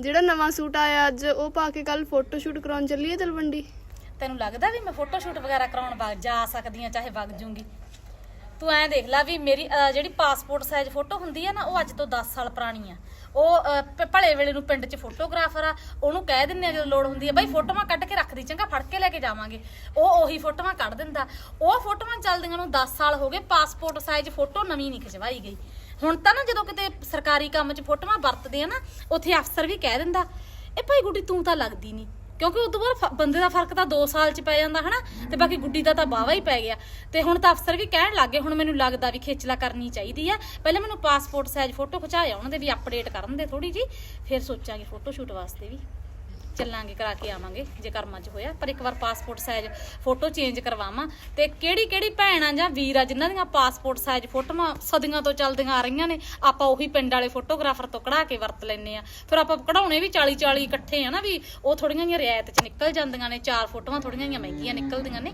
ਜਿਹੜਾ ਨਵਾਂ ਸੂਟ ਆਇਆ ਅੱਜ, ਉਹ ਪਾ ਕੇ ਕੱਲ ਫੋਟੋ ਸ਼ੂਟ ਕਰਾਉਣ ਚੱਲੀਏ ਤਲਵੰਡੀ? ਤੈਨੂੰ ਲੱਗਦਾ ਵੀ ਮੈਂ ਫੋਟੋ ਸ਼ੂਟ ਵਗੈਰਾ ਕਰਾਉਣ ਵਗ ਜਾ ਸਕਦੀ ਆ ਚਾਹੇ ਵਗ ਜੂੰਗੀ? ਤੂੰ ਐਂ ਦੇਖ ਲੈ ਵੀ ਮੇਰੀ ਅਹ, ਜਿਹੜੀ ਪਾਸਪੋਰਟ ਸਾਈਜ਼ ਫੋਟੋ ਹੁੰਦੀ ਆ ਨਾ ਉਹ ਅੱਜ ਤੋਂ 10 ਸਾਲ ਪੁਰਾਣੀ ਆ। ਉਹ ਅਹ, ਭ- ਭਲੇ ਵੇਲੇ ਨੂੰ ਪਿੰਡ 'ਚ ਫੋਟੋਗ੍ਰਾਫਰ ਆ ਉਹਨੂੰ ਕਹਿ ਦਿੰਨੇ ਆ ਜਦੋਂ ਲੋੜ ਹੁੰਦੀ ਆ ਬਈ ਫੋਟੋਆਂ ਕੱਢ ਕੇ ਰੱਖਦੀ ਚੰਗਾ ਫੜ ਕੇ ਲੈ ਕੇ ਜਾਵਾਂਗੇ। ਉਹ ਉਹੀ ਫੋਟੋਆਂ ਕੱਢ ਦਿੰਦਾ। ਉਹ ਫੋਟੋਆਂ ਚੱਲਦੀਆਂ ਨੂੰ 10 ਸਾਲ ਹੋ ਗਏ ਪਾਸਪੋਰਟ ਸਾਈਜ਼ ਫੋਟੋ ਨਵੀਂ ਨਹੀਂ ਖਿਚਵਾਈ ਗਈ। ਹੁਣ ਤਾਂ ਨਾ ਜਦੋਂ ਕਿਤੇ ਸਰਕਾਰੀ ਕੰਮ 'ਚ ਫੋਟੋਆਂ ਵਰਤਦੇ ਆ ਨਾ ਉੱਥੇ ਅਫਸਰ ਵੀ ਕਹਿ ਦਿੰਦਾ ਇਹ ਭਾਈ ਗੁੱਡੀ ਤੂੰ ਤਾਂ ਲੱਗਦੀ ਨਹੀਂ ਕਿਉਂਕਿ ਉਦੋਂ ਬਾਅਦ ਫ- ਬੰਦੇ ਦਾ ਫ਼ਰਕ ਤਾਂ 2 ਸਾਲ ਚ ਪੈ ਜਾਂਦਾ ਹਨਾ, ਤੇ ਬਾਕੀ ਗੁੱਡੀ ਦਾ ਤਾਂ ਬਾਵਾ ਹੀ ਪੈ ਗਿਆ। ਤੇ ਹੁਣ ਤਾਂ ਅਫਸਰ ਵੀ ਕਹਿਣ ਲੱਗੇ ਹੁਣ ਮੈਨੂੰ ਲੱਗਦਾ ਵੀ ਖੇਚਲਾ ਕਰਨੀ ਚਾਹੀਦੀ ਆ। ਪਹਿਲਾਂ ਮੈਨੂੰ ਪਾਸਪੋਰਟ ਸਾਈਜ਼ ਫੋਟੋ ਖਿਚਾਇਆ, ਉਹਨਾਂ ਦੇ ਵੀ ਅਪਡੇਟ ਕਰਨ ਦੇ ਥੋੜੀ ਜੀ ਫਿਰ ਸੋਚਾਂਗੇ ਫੋਟੋ ਸ਼ੂਟ ਵਾਸਤੇ ਵੀ। ਚੱਲਾਂਗੇ, ਕਰਾ ਕੇ ਆਵਾਂਗੇ ਜੇ ਕਰਮਾਂ 'ਚ ਹੋਇਆ। ਪਰ ਇੱਕ ਵਾਰ ਪਾਸਪੋਰਟ ਸਾਈਜ਼ ਫੋਟੋ ਚੇਂਜ ਕਰਵਾਵਾਂ ਤੇ ਕਿਹੜੀ ਕਿਹੜੀ ਭੈਣਾਂ ਜਾਂ ਵੀਰ ਆ, ਜਿਨ੍ਹਾਂ ਦੀਆਂ ਪਾਸਪੋਰਟ ਸਾਈਜ਼ ਫੋਟੋਆਂ ਸਦੀਆਂ ਤੋਂ ਚੱਲਦੀਆਂ ਆ ਰਹੀਆਂ ਨੇ, ਆਪਾਂ ਉਹੀ ਪਿੰਡ ਵਾਲੇ ਫੋਟੋਗ੍ਰਾਫਰ ਤੋਂ ਕਢਾ ਕੇ ਵਰਤ ਲੈਨੇ ਆ ਫਿਰ ਆਪਾਂ ਕਢਾਉਣੇ ਵੀ 40 40 ਇਕੱਠੇ ਆ ਨਾ ਵੀ ਉਹ ਥੋੜੀਆਂ ਜਿਹੀਆਂ ਰਿਆਇਤ 'ਚ ਨਿਕਲ ਜਾਂਦੀਆਂ ਨੇ, ਚਾਰ ਫੋਟੋਆਂ ਥੋੜੀਆਂ ਜਿਹੀਆਂ ਮਹਿੰਗੀਆਂ ਨਿਕਲਦੀਆਂ ਨੇ।